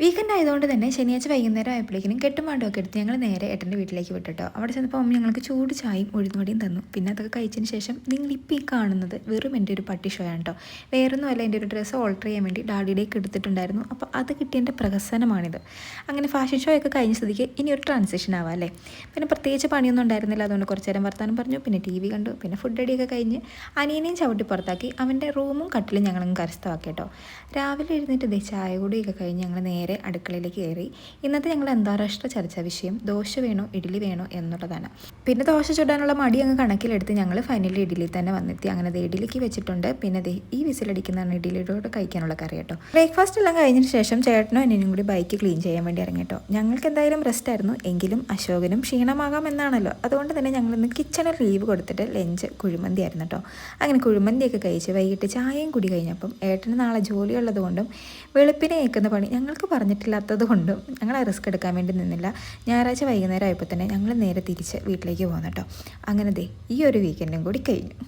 Weekend ആയതുകൊണ്ട് തന്നെ ശനിയാഴ്ച വൈകുന്നേരം ആയപ്പോഴേക്കും കെട്ടുമാണ്ടൊക്കെ എടുത്ത് ഞങ്ങൾ നേരെ ഏട്ടന്റെ വീട്ടിലേക്ക് വിട്ടിട്ടോ. അവിടെ ചെന്നപ്പോൾ അമ്മ ഞങ്ങൾക്ക് ചൂട് ചായയും ഉഴുന്നുവടിയും തന്നു. പിന്നെ അതൊക്കെ കഴിച്ചതിന് ശേഷം നിങ്ങൾ ഇപ്പോൾ ഈ കാണുന്നത് വെറും എന്റെ ഒരു പട്ടി ഷോ ആണ് കേട്ടോ വേറൊന്നുമല്ല എന്റെ ഒരു ഡ്രസ്സ് ഓൾട്ടർ ചെയ്യാൻ വേണ്ടി ഡാഡിയിലേക്ക് എടുത്തിട്ടുണ്ടായിരുന്നു. അപ്പോൾ അത് കിട്ടിയതിന്റെ പ്രഹസനമാണിത്. അങ്ങനെ ഫാഷൻ ഷോ ഒക്കെ കഴിഞ്ഞ സ്ഥിതിക്ക് ഇനി ഒരു ട്രാൻസിഷൻ ആവാം അല്ലേ? പിന്നെ പ്രത്യേകിച്ച് പണിയൊന്നും ഉണ്ടായിരുന്നില്ല. അതുകൊണ്ട് കുറച്ച് നേരം വർത്താനം പറഞ്ഞു. പിന്നെ ടി വി കണ്ടു. പിന്നെ ഫുഡ് അടിയൊക്കെ കഴിഞ്ഞ് അനിയനെയും ചവിട്ടി പുറത്താക്കി. അവന്റെ റൂമും കട്ടിലും ഞങ്ങളും കരസ്ഥമാക്കി കേട്ടോ രാവിലെ എഴുന്നേറ്റ് ദേ ചായ കൂടിയൊക്കെ കഴിഞ്ഞ് ഞങ്ങൾ നേരെ അടുക്കളയിലേക്ക് കയറി. ഇന്നത്തെ ഞങ്ങൾ അന്താരാഷ്ട്ര ചർച്ചാ വിഷയം ദോശ വേണോ ഇഡ്ഡലി വേണോ എന്നുള്ളതാണ്. പിന്നെ ദോശ ചുടാനുള്ള മടി അങ്ങ് കണക്കിലെടുത്ത് ഞങ്ങൾ ഫൈനലി ഇഡ്ഡലി തന്നെ വന്നെത്തി. അങ്ങനെ ദേ ഇഡ്ഡലിക്ക് വെച്ചിട്ടുണ്ട്. പിന്നെ ദേ ഈ വിസിലടിക്കുന്നതാണ് ഇഡ്ഡലിയോട് കഴിക്കാനുള്ള കറി കേട്ടോ. ബ്രേക്ക്ഫാസ്റ്റ് എല്ലാം കഴിഞ്ഞതിന് ശേഷം ചേട്ടനോ എന്നെയും കൂടി ബൈക്ക് ക്ലീൻ ചെയ്യാൻ വേണ്ടി ഇറങ്ങി കേട്ടോ. ഞങ്ങൾക്ക് എന്തായാലും റെസ്റ്റ് ആയിരുന്നു. എങ്കിലും അശോകനും ക്ഷീണമാകാം എന്നാണല്ലോ. അതുകൊണ്ട് തന്നെ ഞങ്ങൾ ഇന്ന് കിച്ചണിൽ ലീവ് കൊടുത്തിട്ട് ലഞ്ച് കുഴിമന്തി ആയിരുന്നു കേട്ടോ. അങ്ങനെ കുഴിമന്തിയൊക്കെ കഴിച്ച് വൈകിട്ട് ചായയും കൂടി കഴിഞ്ഞപ്പം ഏട്ടന് നാളെ ജോലിയുള്ളത് കൊണ്ടും വെളുപ്പിനെ ഏക്കുന്ന പണി ഞങ്ങൾക്ക് പറഞ്ഞിട്ടില്ലാത്തത് കൊണ്ടും ഞങ്ങൾ ആ റിസ്ക് എടുക്കാൻ വേണ്ടി നിന്നില്ല. ഞായറാഴ്ച വൈകുന്നേരം ആയപ്പോൾ തന്നെ ഞങ്ങൾ നേരെ തിരിച്ച് വീട്ടിലേക്ക് പോകുന്നു കേട്ടോ. അങ്ങനെ ദേ ഈ ഒരു വീക്കെൻഡും കൂടി കഴിഞ്ഞു.